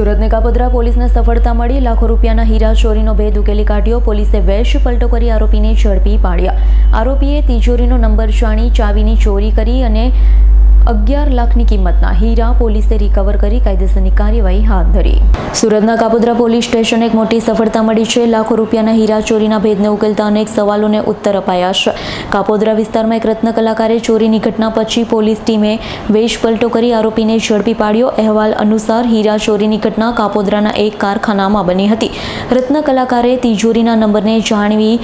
સુરતને કાપોદ્રા પોલીસને સફળતા મળી. લાખો રૂપિયાના હીરા ચોરીનો ભેદ ઉકેલી કાઢ્યો. પોલીસે વેશ પલટો કરી આરોપીને ઝડપી પાડ્યા. આરોપીએ તિજોરીનો નંબર જાણી ચાવીની ચોરી કરી અને અગિયાર લાખની કિંમતના હીરા પોલીસે રિકવર કરી કાયદેસરની કાર્યવાહી હાથ ધરી. સુરતના કાપોદ્રા પોલીસ સ્ટેશને એક મોટી સફળતા મળી છે. લાખો રૂપિયાના હીરા ચોરીના ભેદને ઉકેલતા અનેક સવાલોને ઉત્તર અપાયા છે કાપોદ્રા વિસ્તારમાં એક રત્ન કલાકારે ચોરીની ઘટના પછી પોલીસ ટીમે વેશ પલટો કરી આરોપીને ઝડપી પાડ્યો. અહેવાલ અનુસાર હીરા ચોરીની ઘટના કાપોદ્રાના એક કારખાનામાં બની હતી. રત્ન કલાકારે તિજોરીના નંબરને જાણવી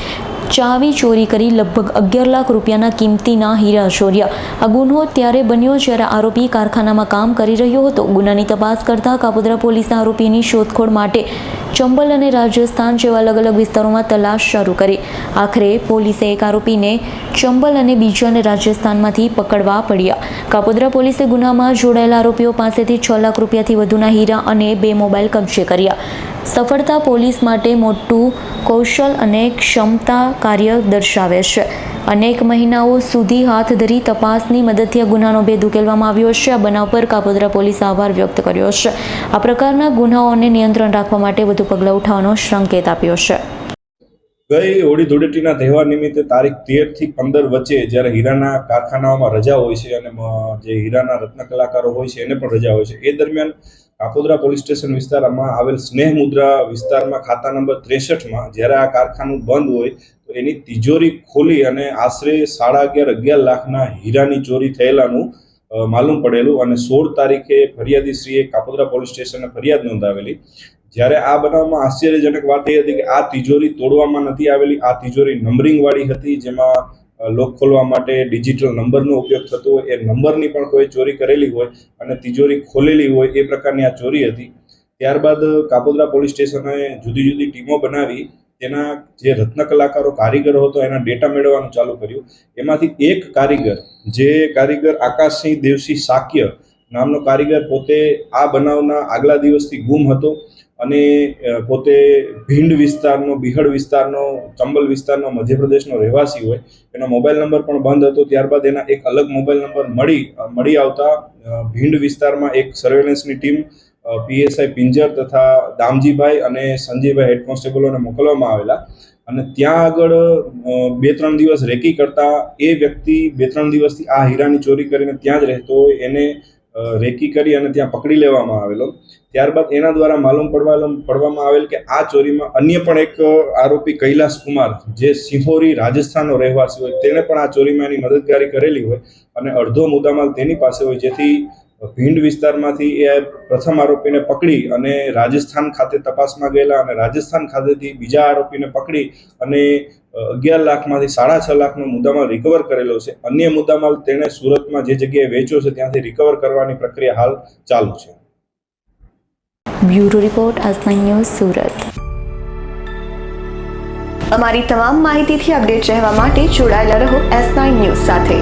ચાવી ચોરી કરી લગભગ અગિયાર લાખ રૂપિયાના કિંમતીના હીરા ચોર્યા. આ ગુનો ત્યારે બન્યો જ્યારે આરોપી કારખાનામાં કામ કરી રહ્યો હતો, ગુનાની તપાસ કરતા કાપોદ્રા પોલીસે આરોપીની શોધખોળ માટે ચંબલ અને રાજસ્થાન જેવા અલગ અલગ વિસ્તારોમાં તલાશ શરૂ કરી. આખરે પોલીસે એક આરોપીને ચંબલ અને બીજાને રાજસ્થાનમાંથી પકડવા પડ્યા. કાપોદ્રા પોલીસે ગુનામાં જોડાયેલા આરોપીઓ પાસેથી છ લાખ રૂપિયાથી વધુના હીરા અને બે મોબાઈલ કબજે કર્યા. સફળતા પોલીસ માટે મોટું કૌશલ અને ક્ષમતા કાર્ય દર્શાવે છે. અનેક મહિનાઓ સુધી હાથ ધરી તપાસની મદદથી આ ગુનાનો ભેદ ઉકેલવામાં આવ્યો છે. આ બનાવ પર કાપોદ્રા પોલીસે આભાર વ્યક્ત કર્યો છે. આ પ્રકારના ગુનાઓને નિયંત્રણ રાખવા માટે વધુ પગલાં ઉઠાવવાનો સંકેત આપ્યો છે. ગઈ હોળી ધૂળેટીના તહેવાર નિમિત્તે તારીખ તેરથી પંદર વચ્ચે જ્યારે હીરાના કારખાનાઓમાં રજા હોય છે અને જે હીરાના રત્ન કલાકારો હોય છે એને પણ રજા હોય છે. એ દરમિયાન કાપોદ્રા પોલીસ સ્ટેશન વિસ્તારમાં આવેલ સ્નેહ મુદ્રા વિસ્તારમાં ખાતા નંબર ત્રેસઠમાં જ્યારે આ કારખાનું બંધ હોય તો એની તિજોરી ખોલી અને આશરે સાડા અગિયાર અગિયાર લાખના હીરાની ચોરી થયેલાનું માલુમ પડેલું અને સોળ તારીખે ફરિયાદીશ્રીએ કાપોદરા પોલીસ સ્ટેશને ફરિયાદ નોંધાવેલી. જ્યારે આ બનાવમાં આશ્ચર્યજનક વાત એ હતી કે આ તિજોરી તોડવામાં નથી આવેલી, આ તિજોરી નંબરિંગવાળી હતી જેમાં લોક ખોલવા માટે ડિજિટલ નંબરનો ઉપયોગ થતો હોય, એ નંબરની પણ કોઈ ચોરી કરેલી હોય અને તિજોરી ખોલેલી હોય એ પ્રકારની આ ચોરી હતી. ત્યારબાદ કાપોદરા પોલીસ સ્ટેશને જુદી જુદી ટીમો બનાવી તેના જે રત્ન કલાકારો કારીગરો હતો, એના ડેટા મેળવવાનું ચાલુ કર્યું. એમાંથી એક કારીગર, જે કારીગર આકાશસિંહ દેવસિંહ સાક્ય નામનો કારીગર પોતે આ બનાવના આગલા દિવસથી ગુમ હતો અને પોતે ભીંડ વિસ્તારનો બિહડ વિસ્તારનો, ચંબલ વિસ્તારનો, મધ્યપ્રદેશનો રહેવાસી હોય. એનો મોબાઈલ નંબર પણ બંધ હતો. ત્યારબાદ એના એક અલગ મોબાઈલ નંબર મળી મળી આવતા ભીંડ વિસ્તારમાં એક સર્વેલન્સની ટીમ પીએસઆઈ પિંજર તથા દામજીભાઈ અને સંજયભાઈ હેડ કોન્સ્ટેબલોને મોકલવામાં આવેલા. અને ત્યાં આગળ બે ત્રણ દિવસ રેકી કરતા એ વ્યક્તિ બે ત્રણ દિવસથી આ હીરાની ચોરી કરીને ત્યાં જ રહેતો હોય, એને રેકી કરી અને ત્યાં પકડી લેવામાં આવેલો. ત્યારબાદ એના દ્વારા માલુમ પડવા પડવામાં આવેલ કે આ ચોરીમાં અન્ય પણ એક આરોપી કૈલાસ કુમાર, જે સિંહોરી રાજસ્થાનનો રહેવાસી હોય તેણે પણ આ ચોરીમાં એની મદદગારી કરેલી હોય અને અડધો મુદ્દામાલ તેની પાસે હોય, જેથી ભીંડ વિસ્તારમાંથી એ પ્રથમ આરોપીને પકડી અને રાજસ્થાન ખાતે તપાસમાં ગયેલા અને રાજસ્થાન ખાતેથી બીજા આરોપીને પકડી અને અગિયાર લાખમાંથી સાડા છ લાખનો મુદ્દામાલ રિકવર કરેલો છે. અન્ય મુદ્દામાલ તેણે સુરતમાં જે જગ્યાએ વેચ્યો છે ત્યાંથી રિકવર કરવાની પ્રક્રિયા હાલ ચાલુ છે. Bureau report news Surat. અમારી તમામ માહિતીથી અપડેટ રહેવા માટે જોડાયેલા રહો એસ ન્યૂઝ સાથે.